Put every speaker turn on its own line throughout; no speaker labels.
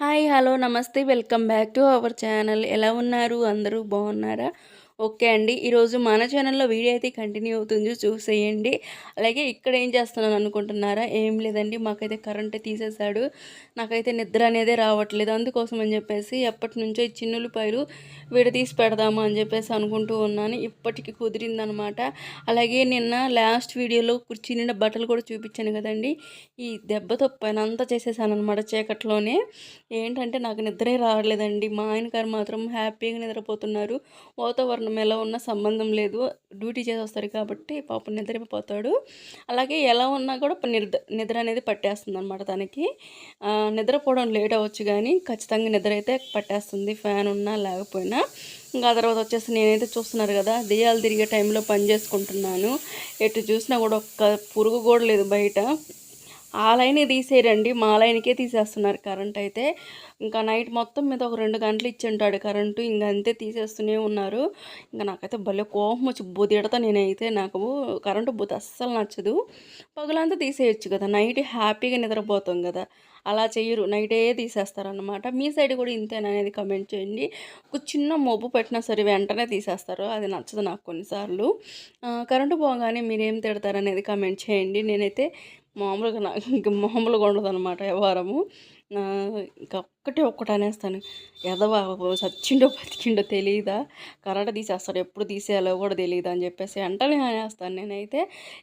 Hi hello నమస్తే welcome back to our channel. ఎలా ఉన్నారు? అందరూ బాగున్నారా? ఓకే అండి. ఈరోజు మన ఛానల్లో వీడియో అయితే కంటిన్యూ అవుతుంది. చూసేయండి. అలాగే ఇక్కడ ఏం చేస్తున్నాను అనుకుంటున్నారా? ఏం లేదండి. మాకైతే కరెంట్ తీసేశాడు. నాకైతే నిద్ర అనేది రావట్లేదు. అందుకోసం అని చెప్పేసి ఎప్పటి నుంచో ఈ చిన్నులపాయలు విడదీసి పెడదాము అని చెప్పేసి అనుకుంటూ ఉన్నాను. ఇప్పటికి కుదిరిందనమాట. అలాగే నిన్న లాస్ట్ వీడియోలో కుర్చీ నిండా బట్టలు కూడా చూపించాను కదండి. ఈ దెబ్బతో పైన అంతా చేసేసాను అనమాట చీకట్లోనే. ఏంటంటే నాకు నిద్రే రావట్లేదండి. మా ఆయన గారు మాత్రం హ్యాపీగా నిద్రపోతున్నారు. వాతావరణం మనం ఎలా ఉన్నా సంబంధం లేదు. డ్యూటీ చేసి వస్తారు కాబట్టి పాపం నిద్రపోతాడు. అలాగే ఎలా ఉన్నా కూడా నిద్ర నిద్ర అనేది పట్టేస్తుంది అనమాట తనకి నిద్రపోవడం లేట్ అవ్వచ్చు కానీ ఖచ్చితంగా నిద్ర అయితే పట్టేస్తుంది. ఫ్యాన్ ఉన్నా లేకపోయినా. ఇంకా ఆ తర్వాత వచ్చేసి నేనైతే చూస్తున్నారు కదా దెయ్యాలు తిరిగే టైంలో పని చేసుకుంటున్నాను. ఎటు చూసినా కూడా ఒక్క పురుగు కూడా లేదు బయట. ఆ లైనే తీసేయరండి. మా లైన్కే తీసేస్తున్నారు కరెంట్ అయితే. ఇంకా నైట్ మొత్తం మీద ఒక రెండు గంటలు ఇచ్చి ఉంటాడు కరెంటు. ఇంకా అంతే తీసేస్తూనే ఉన్నారు. ఇంకా నాకైతే భలే కోపం వచ్చి బుదిడతా నేనైతే. నాకు కరెంటు బుద్ధి అస్సలు నచ్చదు. పగులంతా తీసేయచ్చు కదా. నైట్ హ్యాపీగా నిద్రపోతాం కదా. అలా చేయరు. నైటే తీసేస్తారనమాట మీ సైడ్ కూడా ఇంతేనా అనేది కమెంట్ చేయండి. ఒక చిన్న మబ్బు పెట్టినా సరే వెంటనే తీసేస్తారు. అది నచ్చదు నాకు కొన్నిసార్లు. కరెంటు పోగానే మీరేం తిడతారనేది కమెంట్ చేయండి. నేనైతే మామూలుగా నాకు ఇంకా మామూలుగా ఉండదు అనమాట వ్యవహారము. ఇంకా ఒక్కటే ఒక్కటి అనేస్తాను ఎదవా సచ్చిండో బతికిండో తెలియదా కరాట తీసేస్తాడు ఎప్పుడు తీసేయాలో కూడా తెలియదా అని చెప్పేసి వెంటనే అనేస్తాను నేనైతే.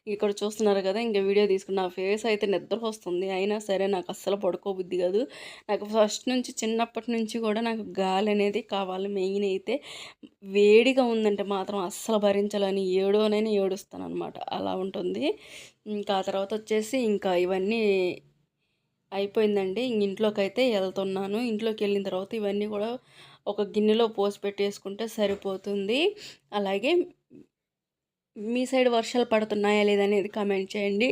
ఇక్కడ చూస్తున్నారు కదా ఇంకా వీడియో తీసుకుని నా ఫేస్ అయితే నిద్ర వస్తుంది. అయినా సరే నాకు అస్సలు పడుకోబుద్ధి కాదు. నాకు ఫస్ట్ నుంచి చిన్నప్పటి నుంచి కూడా నాకు గాలి అనేది కావాలి మెయిన్ అయితే. వేడిగా ఉందంటే మాత్రం అస్సలు భరించాలని. ఏడోనైనా ఏడుస్తాను అనమాట అలా ఉంటుంది. ఇంకా ఆ తర్వాత వచ్చేసి ఇంకా ఇవన్నీ అయిపోయిందండి. ఇంక ఇంట్లోకి అయితే వెళ్తున్నాను ఇంట్లోకి వెళ్ళిన తర్వాత ఇవన్నీ కూడా ఒక గిన్నెలో పోసి పెట్టేసుకుంటే సరిపోతుంది. అలాగే మీ సైడ్ వర్షాలు పడుతున్నాయా లేదనేది కామెంట్ చేయండి.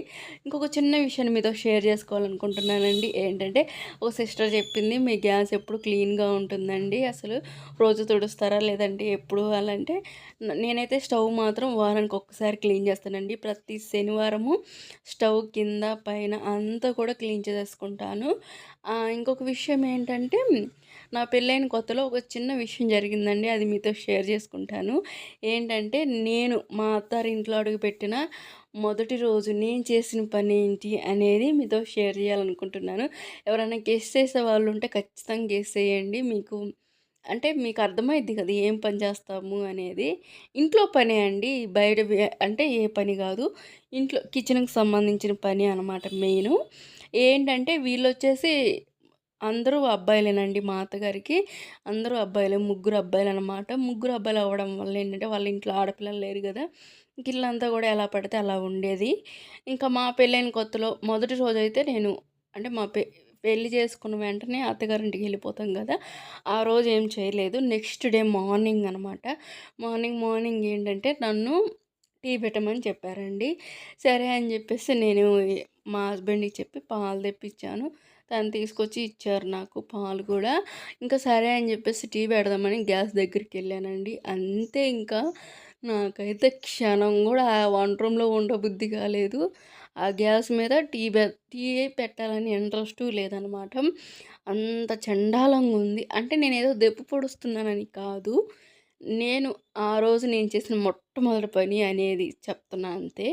ఇంకొక చిన్న విషయాన్ని మీతో షేర్ చేసుకోవాలనుకుంటున్నానండి. ఏంటంటే ఒక సిస్టర్ చెప్పింది మీ గ్యాస్ ఎప్పుడు క్లీన్గా ఉంటుందండి? అసలు రోజు తుడుస్తారా లేదంటే ఎప్పుడు? అలాంటే అంటే నేనైతే స్టవ్ మాత్రం వారానికి ఒక్కసారి క్లీన్ చేస్తానండి. ప్రతి శనివారము స్టవ్ కింద పైన అంతా కూడా క్లీన్ చేసేసుకుంటాను. ఇంకొక విషయం ఏంటంటే నా పెళ్ళైన కొత్తలో ఒక చిన్న విషయం జరిగిందండి. అది మీతో షేర్ చేసుకుంటాను. ఏంటంటే నేను మా అత్తారింట్లో అడుగుపెట్టిన మొదటి రోజు నేను చేసిన పని ఏంటి? అనేది మీతో షేర్ చేయాలనుకుంటున్నాను. ఎవరైనా గెస్ చేసే వాళ్ళు ఉంటే ఖచ్చితంగా గెస్ చేయండి. మీకు అంటే మీకు అర్థమైద్ది కదా ఏం పని చేస్తాము అనేది. ఇంట్లో పని అండి. బయట అంటే ఏ పని కాదు. ఇంట్లో కిచెన్కి సంబంధించిన పని అనమాట మెయిన్. ఏంటంటే వీళ్ళు వచ్చేసి అందరూ అబ్బాయిలేనండి మా అత్తగారికి అందరూ అబ్బాయిలే ముగ్గురు అబ్బాయిలు అనమాట ముగ్గురు అబ్బాయిలు అవ్వడం వల్ల ఏంటంటే వాళ్ళ ఇంట్లో ఆడపిల్లలు లేరు కదా. ఇంక ఇల్లంతా కూడా ఎలా పడితే అలా ఉండేది. ఇంకా మా పెళ్ళైన కొత్తలో మొదటి రోజు అయితే నేను అంటే మా పె పెళ్ళి చేసుకున్న వెంటనే అత్తగారింటికి వెళ్ళిపోతాం కదా. ఆ రోజు ఏం చేయలేదు. నెక్స్ట్ డే మార్నింగ్ అనమాట. మార్నింగ్ మార్నింగ్ ఏంటంటే నన్ను టీ పెట్టమని చెప్పారండి. సరే అని చెప్పేసి నేను మా హస్బెండ్కి చెప్పి పాలు తెప్పించాను. తను తీసుకొచ్చి ఇచ్చారు నాకు పాలు కూడా. ఇంకా సరే అని చెప్పేసి టీ పెడదామని గ్యాస్ దగ్గరికి వెళ్ళానండి. అంతే ఇంకా. నాకైతే క్షణం కూడా ఆ వంట రూమ్లో ఉండబుద్ధి కాలేదు. ఆ గ్యాస్ మీద టీ టీ పెట్టాలని ఇంట్రెస్ట్ లేదనమాట. అంత చండాలంగా ఉంది. అంటే నేను ఏదో దెప్పు పొడుస్తున్నానని కాదు. నేను ఆ రోజు నేను చేసిన మొట్టమొదటి పని అనేది చెప్తున్నా అంతే.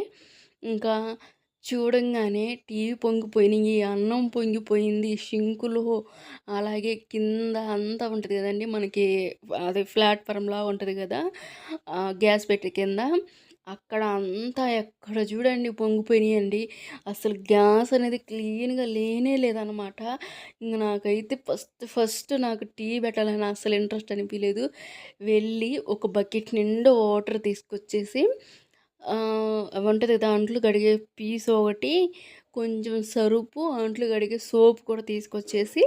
ఇంకా చూడంగానే టీవీ పొంగిపోయినాయి అన్నం పొంగిపోయింది షింకులు అలాగే కింద అంతా ఉంటుంది కదండి మనకి అది ప్లాట్ఫామ్లా ఉంటుంది కదా గ్యాస్ పెట్టి కింద. అక్కడ అంతా ఎక్కడ చూడండి పొంగిపోయినాయండి. అసలు గ్యాస్ అనేది క్లీన్గా లేనే లేదనమాట ఇంక నాకైతే ఫస్ట్ ఫస్ట్ నాకు టీ పెట్టాలని అసలు ఇంట్రెస్ట్ అనిపించలేదు వెళ్ళి ఒక బకెట్ నిండా వాటర్ తీసుకొచ్చేసి అవి ఉంటుంది కదా అంట్లు కడిగే పీస్ ఒకటి కొంచెం సరుపు అంట్లు కడిగే సోప్ కూడా తీసుకొచ్చేసి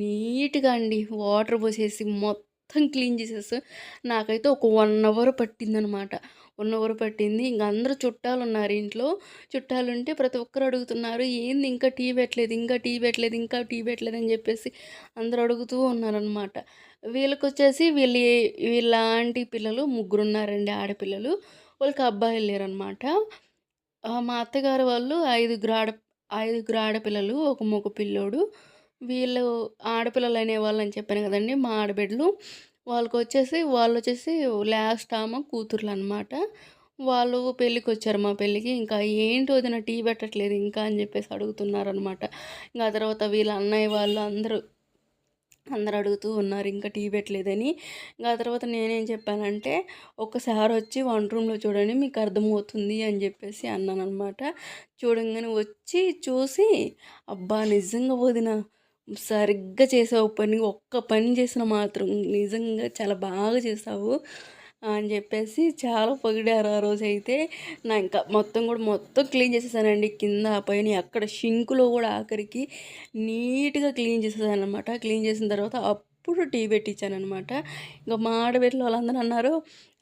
నీట్గా అండి వాటర్ పోసేసి మొత్తం క్లీన్ చేసేసి నాకైతే ఒక వన్ అవర్ పట్టిందనమాట. వన్ అవర్ పట్టింది. ఇంక అందరూ చుట్టాలు ఉన్నారు ఇంట్లో. చుట్టాలు ఉంటే ప్రతి ఒక్కరు అడుగుతున్నారు ఏంది ఇంకా టీ పెట్టలేదు ఇంకా టీ పెట్టలేదు ఇంకా టీ పెట్టలేదు అని చెప్పేసి అందరూ అడుగుతూ ఉన్నారనమాట. వీళ్ళకి వచ్చేసి వీళ్ళ వీళ్ళ ఆంటీ పిల్లలు ముగ్గురు ఉన్నారండి ఆడపిల్లలు. వాళ్ళకి అబ్బాయిలు లేరనమాట మా అత్తగారు వాళ్ళు ఐదుగురు ఆడ ఐదుగురు ఆడపిల్లలు ఒక మగ పిల్లోడు వీళ్ళు ఆడపిల్లలు అనేవాళ్ళు అని చెప్పాను కదండీ! మా ఆడబిడ్డలు. వాళ్ళకొచ్చేసి వాళ్ళొచ్చేసి లాస్ట్ ఆమె కూతుర్లనమాట. వాళ్ళు పెళ్ళికొచ్చారు మా పెళ్ళికి. ఇంకా ఏంటి వదిన టీ పెట్టట్లేదు ఇంకా అని చెప్పేసి అడుగుతున్నారనమాట. ఇంకా ఆ తర్వాత వీళ్ళ అన్నయ్య వాళ్ళు అందరూ అందరూ అడుగుతూ ఉన్నారు ఇంకా టీ పెట్టలేదని. ఇంకా ఆ తర్వాత నేనేం చెప్పానంటే, "ఒక్కసారి వచ్చి వంట రూమ్‌లో చూడండి మీకు అర్థమవుతుంది" అని చెప్పేసి అన్నాను అనమాట చూడంగానే వచ్చి చూసి, "అబ్బా! నిజంగా వదిన సరిగ్గా చేసావు పని. ఒక్క పని చేసినా మాత్రం నిజంగా చాలా బాగా చేసావు" అని చెప్పేసి చాలా పొగిడారు ఆ రోజైతే. నా ఇంకా మొత్తం కూడా మొత్తం క్లీన్ చేసేసానండి. కింద, పైన అక్కడ షింకులో కూడా ఆఖరికి నీట్‌గా క్లీన్ చేసేసాననమాట. క్లీన్ చేసిన తర్వాత అప్పుడు టీ పెట్టించానమాట ఇంకా మా ఆడబిడ్డలు వాళ్ళందరూ అన్నారు,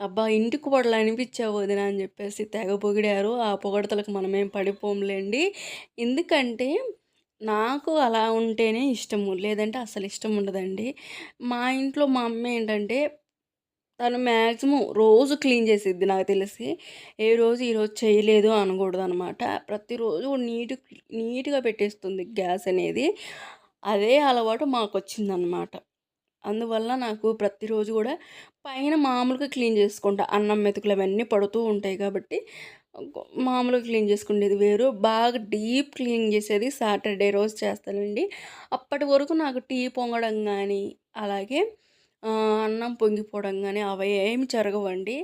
"అబ్బా! ఇంటికి పొడలు అనిపించావు వదిన" అని చెప్పేసి తెగ పొగిడారు. ఆ పొగడతలకు మనమేం పడిపోంలేండి. ఎందుకంటే నాకు అలా ఉంటేనే ఇష్టము. లేదంటే అసలు ఇష్టం ఉండదండి. మా ఇంట్లో మా అమ్మ ఏంటంటే తను మ్యాక్సిమం రోజు క్లీన్ చేసిద్ది నాకు తెలిసి. ఏ రోజు ఈరోజు చేయలేదు అనకూడదనమాట. ప్రతిరోజు నీట్ నీట్‌గా పెట్టేస్తుంది గ్యాస్ అనేది. అదే అలవాటు మాకు వచ్చిందనమాట అందువల్ల నాకు ప్రతిరోజు కూడా పైన మామూలుగా క్లీన్ చేసుకుంటా. అన్నం మెతుకులు అవన్నీ పడుతూ ఉంటాయి కాబట్టి మామూలుగా క్లీన్ చేసుకునేది వేరు. బాగా డీప్ క్లీన్ చేసేది సాటర్డే రోజు చేస్తానండి. అప్పటి వరకు నాకు టీ పొంగడం కానీ అలాగే అన్నం పొంగిపోవడం కానీ అవి ఏమి జరగవండి.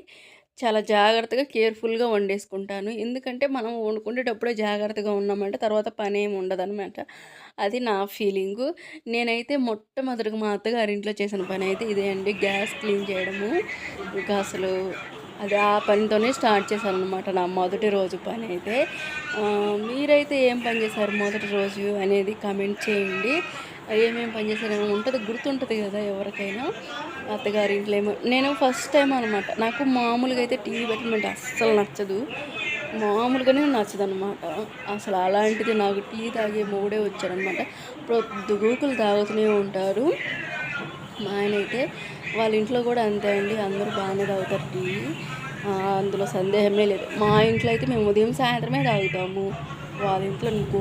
చాలా జాగ్రత్తగా కేర్‌ఫుల్‌గా వండేసుకుంటాను. ఎందుకంటే మనం వండుకునేటప్పుడే జాగ్రత్తగా ఉన్నామంటే తర్వాత పని పనేమి ఉండదనమాట. అది నా ఫీలింగు. నేనైతే మొట్టమొదటిగా మా అత్తగారింట్లో చేసిన పని అయితే ఇదే అండి. గ్యాస్ క్లీన్ చేయడము. ఇంకా అసలు అది ఆ పనితోనే స్టార్ట్ చేశాను అనమాట నా మొదటి రోజు పని అయితే మీరైతే ఏం పని చేశారు మొదటి రోజు అనేది కామెంట్ చేయండి. ఏమేమి పని ఉంటుంది గుర్తుంటుంది కదా ఎవరికైనా. అత్తగారి ఇంట్లో ఏమో నేను ఫస్ట్ టైం అనమాట. నాకు మామూలుగా అయితే టీవీ పెట్టమంటే అస్సలు నచ్చదు. మామూలుగానే నచ్చదు అనమాట అసలు అలాంటిది నాకు టీ తాగే మొగుడే వచ్చాడనమాట. పొద్దుగూకులు తాగుతూనే ఉంటారు. మా అయితే వాళ్ళ ఇంట్లో కూడా అంతే అండి. అందరూ బాగానే తాగుతారు టీ. అందులో సందేహమే లేదు. మా ఇంట్లో అయితే మేము ఉదయం సాయంత్రమే తాగుతాము. వాళ్ళ ఇంట్లో నువ్వు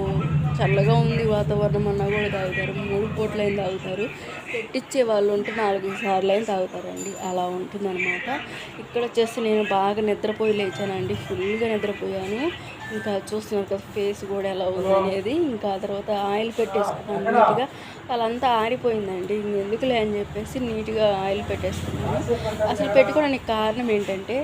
చల్లగా ఉంది వాతావరణం అన్నా కూడా తాగుతారు. మూడు పూటలైనా తాగుతారు. పెట్టిచ్చే వాళ్ళు ఉంటే నాలుగు సార్లైనా తాగుతారండి. అలా ఉంటుందన్నమాట. ఇక్కడ వచ్చేసి నేను బాగా నిద్రపోయి లేచానండి. ఫుల్‌గా నిద్రపోయాను. ఇంకా చూస్తున్నారు కదా ఫేస్ కూడా ఎలా ఉంది అనేది. ఇంకా తర్వాత ఆయిల్ పెట్టేసుకున్నాను నీట్‌గా. వాళ్ళంతా ఆరిపోయిందండి. ఎందుకులే అని చెప్పేసి నీట్‌గా ఆయిల్ పెట్టేసుకున్నాను. అసలు పెట్టుకోవడానికి కారణం ఏంటంటే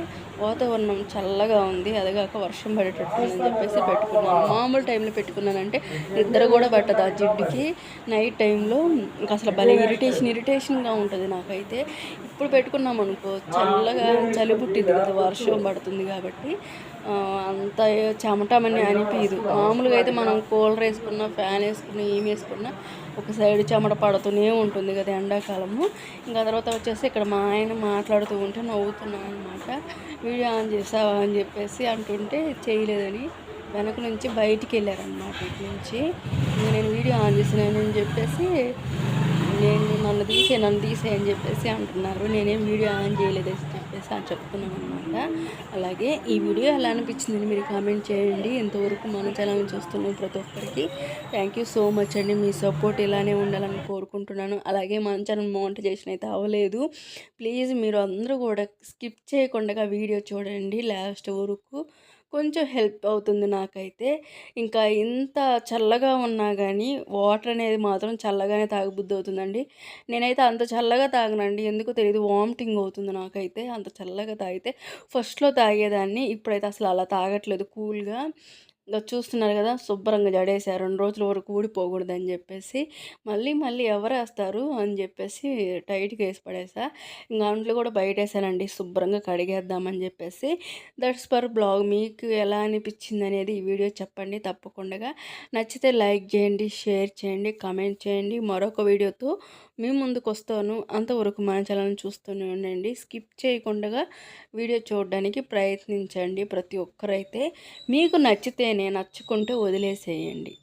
వాతావరణం చల్లగా ఉంది అదిగాక వర్షం పడేటట్టు చెప్పేసి పెట్టుకున్నాను. మామూలు టైంలో పెట్టుకున్నానంటే నిద్ర కూడా పట్టదు ఆ జిడ్డుకి. నైట్ టైంలో ఇంకా అసలు భలే ఇరిటేషన్ ఇరిటేషన్గా ఉంటుంది నాకైతే. ఇప్పుడు పెట్టుకున్నాం అనుకో చల్లగా చలి పుట్టింది కదా వర్షం పడుతుంది కాబట్టి అంత చెమటమని అనిపించదు మామూలుగా అయితే మనం కూలర్ వేసుకున్న ఫ్యాన్ వేసుకున్న ఏమి వేసుకున్నా ఒక సైడ్ చెమట పడుతూనే ఉంటుంది కదా ఎండాకాలము. ఇంకా తర్వాత వచ్చేసి ఇక్కడ మా ఆయన మాట్లాడుతూ ఉంటే నవ్వుతున్నాను అనమాట వీడియో ఆన్ చేసావా? అని చెప్పేసి అంటుంటే చేయలేదని. వెనక నుంచి బయటికి వెళ్ళారనమాట ఇటు నుంచి. నేను వీడియో ఆన్ చేసినానని చెప్పేసి నేను నన్ను తీసే నన్ను తీసే అని చెప్పేసి అంటున్నారు. నేనేం వీడియో ఆన్ చేయలేదు అని చెప్పేసి అని చెప్తున్నాను అనమాట అలాగే ఈ వీడియో ఎలా అనిపించింది మీరు కామెంట్ చేయండి. ఎంతవరకు మన ఛానల్ చూస్తున్నాం ప్రతి ఒక్కరికి థ్యాంక్ యూ సో మచ్ అండి. మీ సపోర్ట్ ఇలానే ఉండాలని కోరుకుంటున్నాను. అలాగే మన ఛానల్ మౌంట్ అయితే అవ్వలేదు. ప్లీజ్ మీరు అందరూ కూడా స్కిప్ చేయకుండా వీడియో చూడండి. లాస్ట్ వరకు కొంచెం హెల్ప్ అవుతుంది నాకైతే. ఇంకా ఇంత చల్లగా ఉన్నా కానీ వాటర్ అనేది మాత్రం చల్లగానే తాగబుద్ధి అవుతుందండి. నేనైతే అంత చల్లగా తాగనండి. ఎందుకో తెలియదు వామిటింగ్ అవుతుంది నాకైతే. అంత చల్లగా తాగితే ఫస్ట్లో తాగేదాన్ని ఇప్పుడైతే అసలు అలా తాగట్లేదు కూల్గా. ఇంకా చూస్తున్నారు కదా శుభ్రంగా జడేసారు రెండు రోజుల వరకు ఊడిపోకూడదని చెప్పేసి మళ్ళీ మళ్ళీ ఎవరు వేస్తారు అని చెప్పేసి టైట్గా వేసి పడేసా. ఇంకా అంట్లు కూడా బయటేసానండి శుభ్రంగా కడిగేద్దామని చెప్పేసి. That's per blog. మీకు ఎలా అనిపించింది అనేది ఈ వీడియో చెప్పండి తప్పకుండా. నచ్చితే లైక్ చేయండి షేర్ చేయండి కామెంట్ చేయండి. మరొక వీడియోతో మీ ముందుకు వస్తాను అంతవరకు మన ఛానల్ని చూస్తూనే ఉండండి. స్కిప్ చేయకుండా వీడియో చూడడానికి ప్రయత్నించండి. ప్రతి ఒక్కరైతే మీకు నచ్చితేనే నచ్చుకుంటే వదిలేసేయండి.